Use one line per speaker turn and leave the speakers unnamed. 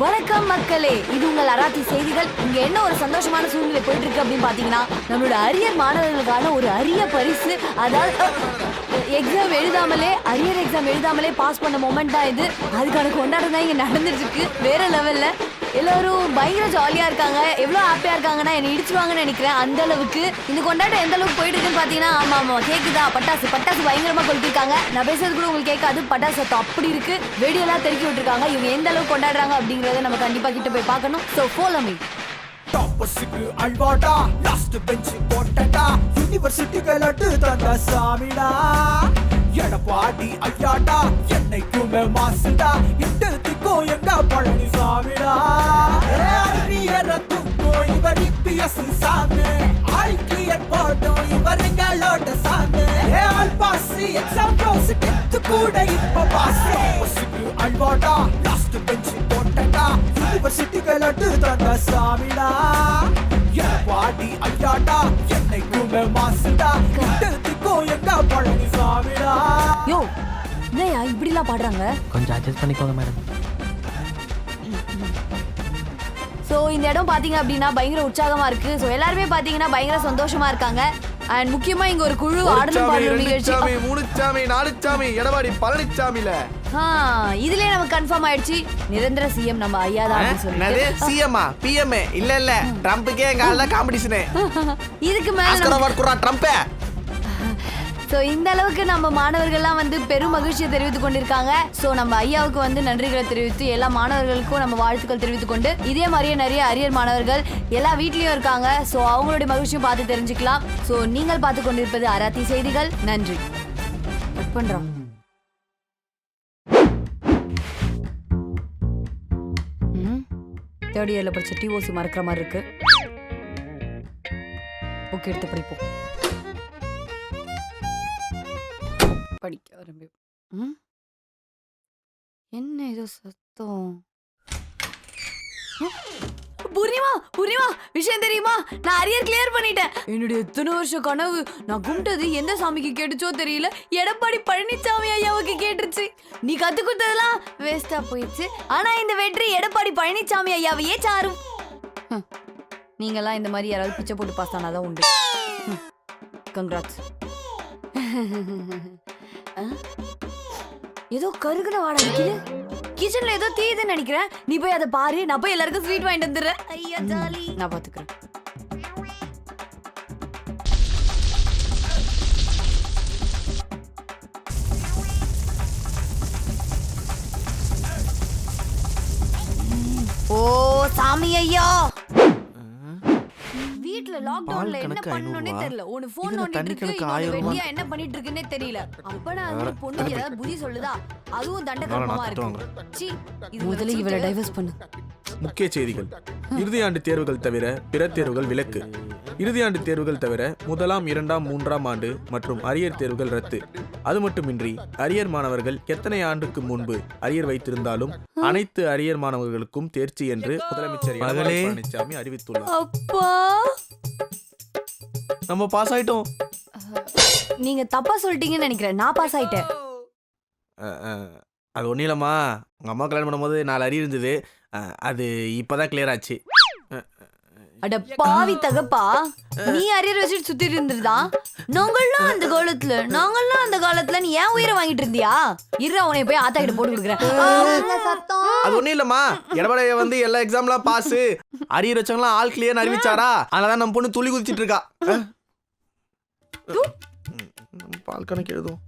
வணக்கம் மக்களே. இது உங்கள் அராத்தி செய்திகள். இங்க என்ன ஒரு சந்தோஷமான சூழ்நிலை போயிட்டு இருக்கு அப்படின்னு பாத்தீங்கன்னா நம்மளோட அரியர் மாணவர்களுக்கான ஒரு அரிய பரிசு. அதாவது எக்ஸாம் எழுதாமலே அரியர் எக்ஸாம் எழுதாமலே பாஸ் பண்ண மொமெண்ட் தான் இது. அதுக்கான கொண்டாட்டம் தான் இங்க நடந்துட்டு இருக்கு வேற லெவல்ல எல்லாரும் பயங்கர ஜாலியா இருக்காங்க. எவ்வளவு ஹாப்பியா இருக்காங்கன்னா என்னை இடிச்சுவாங்கன்னு நினைக்கிறேன். அந்த அளவுக்கு. இந்த கொண்டாட்டம் எந்த அளவுக்கு போயிட்டு இருக்குன்னு பாத்தீங்கன்னா ஆமா ஆமா கேக்குதா? பட்டாசு பட்டாசு பயங்கரமா கொளுத்திருக்காங்க. நான் பேசுறது கூட உங்களுக்கு கேட்காது. பட்டாசு சத்தம் அப்படி இருக்கு. வெடியெல்லாம் தெருக்கி விட்டுருக்காங்க. இவங்க எந்த அளவுக்கு கொண்டாடுறாங்க அப்படிங்கறத நம்ம கண்டிப்பா கிட்ட போய் பார்க்கணும். சோ ஃபாலோ மீ
டாப்பஸுக்கு அல்வாடா. லாஸ்ட் பெஞ்ச் போட்டடா யூனிவர்சிட்டி கலட்டு தந்த சாமிடா. எடப்பாடி ஐயாடா. என்னைக்குமே மாசுடா இட்டத்துக்கும் எக்ஸாம் டென்த் கூட இப்ப பாஸ் டாப்பஸுக்கு அல்வாடா லாஸ்ட் பெஞ்ச் போட்டடா யூனிவர்சிட்டி கலட்டு தந்த சாமிடா. எடப்பாடி ஐயாடா என்னைக்குமே மாசுடா. இட்டத்துக்கும் எங்க பழனி சாமிடா.
யோ என்னையா இப்படிலாம் பாடுறாங்க?
கொஞ்சம் அட்ஜஸ்ட் பண்ணிக்கோங்க மேடம்
சோ இந்த இடம் பாத்தீங்க அப்படின்னா பயங்கர உற்சாகமா இருக்கு. சோ எல்லாருமே பாத்தீங்கன்னா பயங்கர சந்தோஷமா இருக்காங்க. அண்ட் முக்கியமா இங்க ஒரு குழு ஆடலும் பாடலும் நிகழ்ச்சி.
சாமி மூணு சாமி நாலு சாமி எடப்பாடி பழனிச்சாமில
ஆ, இதுலயே நமக்கு கன்ஃபார்ம் ஆயிடுச்சு. நிரந்தர சிஎம் நம்ம ஐயா தான் சொல்லிட்டு.
சிஎம்ஆ பிஎம்ஏ இல்ல இல்ல. ட்ரம்ப்புக்கே எங்க ஆள்ல காம்படிஷனு
இதுக்கு மேல
குறா ட்ரம்ப்பே
சோ இந்த அளவுக்கு நம்ம மாணவர்கள்லாம் வந்து பெரும் மகிழ்ச்சியை தெரிவித்துக் கொண்டிருக்காங்க. சோ நம்ம ஐயாவுக்கு வந்து நன்றிகளை தெரிவித்து எல்லா மாணவர்களுக்கும் நம்ம வாழ்த்துக்கள் தெரிவித்துக் கொண்டு இதே மாதிரியே நிறைய அரியர் மாணவர்கள் எல்லா வீட்லயும் இருக்காங்க. சோ அவங்களுடைய மகிழ்ச்சியும் பார்த்து தெரிஞ்சுக்கலாம். சோ நீங்கள் பார்த்து கொண்டிருப்பது அராத்தி செய்திகள். நன்றி. கட் பண்றோம்? தேர்ட் இயர்ல படிச்ச டிஓசி மறக்கிற மாதிரி இருக்கு. புக் எடுத்து படிப்போம். படிக்க ஆரம்பி ம்? என்ன ஏதோ சத்தம்? புரியுமா? பூர்ணிமா பூர்ணிமா விஷயம் தெரியுமா? நான் அரியர் கிளியர் பண்ணிட்டேன். என்னுடைய எத்தனை வருஷம் கனவு நான் கும்பிட்டது எந்த சாமிக்கு கேட்டுச்சோ தெரியல. எடப்பாடி பழனிசாமி ஐயாவுக்கு கேட்டுருச்சு. நீ கத்து கொடுத்ததெல்லாம் வேஸ்டா போயிடுச்சு. ஆனா இந்த வெற்றி எடப்பாடி பழனிசாமி ஐயாவையே சாரும். நீங்கெல்லாம் இந்த மாதிரி யாராவது பிச்சை போட்டு பாஸ் ஆனாதான் உண்டு. கங்க்ராட்ஸ் ஏதோ கருகுன வாடா அடிக்குது கிச்சன்ல ஏதோ தீயுதுன்னு நினைக்கிறேன். நீ போய் அதை பாரு. நான் போய் எல்லாருக்கும் ஸ்வீட் வாங்கிட்டு வந்துடுறேன். ஐயா ஜாலி. நான் பாத்துக்கிறேன். ஓ சாமி ஐயா. வீட்ல லாக்டவுன்ல
பால்
என்ன
ஐநூறுவா.
தெரியல. ஃபோன்
இதுல
நோண்டிட்டு இருக்கு வெட்டியா என்ன பண்ணிட்டு இருக்குன்னே தெரியல. அப்ப நான் வந்து பொண்ணு ஏதாவது புத்தி சொல்லுதா? அதுவும் தண்டகரமா இருக்கு. சீ இது
முதல்ல இவளை டைவர்ஸ் பண்ணு.
முக்கிய செய்திகள். இறுதியாண்டு தேர்வுகள் தவிர பிற தேர்வுகள் விலக்கு. இறுதியாண்டு தேர்வுகள் தவிர முதலாம் இரண்டாம் மூன்றாம் ஆண்டு மற்றும் அரியர் தேர்வுகள் ரத்து. அது மட்டுமின்றி அரியர் மாணவர்கள் எத்தனை ஆண்டுக்கு முன்பு அரியர் வைத்திருந்தாலும் அனைத்து அரியர் மாணவர்களுக்கும் தேர்ச்சி என்று முதலமைச்சர். பழனிசாமி அறிவித்துள்ளார்.
அப்பா!
நம்ம பாஸ் ஆயிட்டோம்.
நீங்க தப்பா சொல்லிட்டீங்கன்னு நினைக்கிறேன். நான் பாஸ் ஆயிட்டேன்.
அது ஒன்றும் இல்லைம்மா. உங்கள் அம்மா கல்யாணம் பண்ணும்போது நாலு அரி இருந்தது. அஹ், அது இப்போதான் கிளியர் ஆச்சு.
அட பாவி தகப்பா. நீ அரியர் வச்சுட்டு சுத்திட்டு இருந்திருதா நாங்கள்லாம் அந்த காலத்துல நாங்கள்லாம் அந்த காலத்துல நீ ஏன் உயிரை வாங்கிட்டு இருந்தியா? இரு அவனை போய் ஆத்தா கிட்ட போட்டு கொடுக்குறேன். சத்தம்?
அது ஒன்றும் இல்லைம்மா. எடப்பாடி வந்து எல்லா எக்ஸாம்லாம் பாஸு அரியர் வச்சவங்களாம் ஆல் கிளியர்னு அறிவிச்சாரா? அதனால தான் நம்ம பொண்ணு துளி குதிச்சிட்டு இருக்கா. அஹ். ம், நம்ம பால் கணக்கு எழுதும்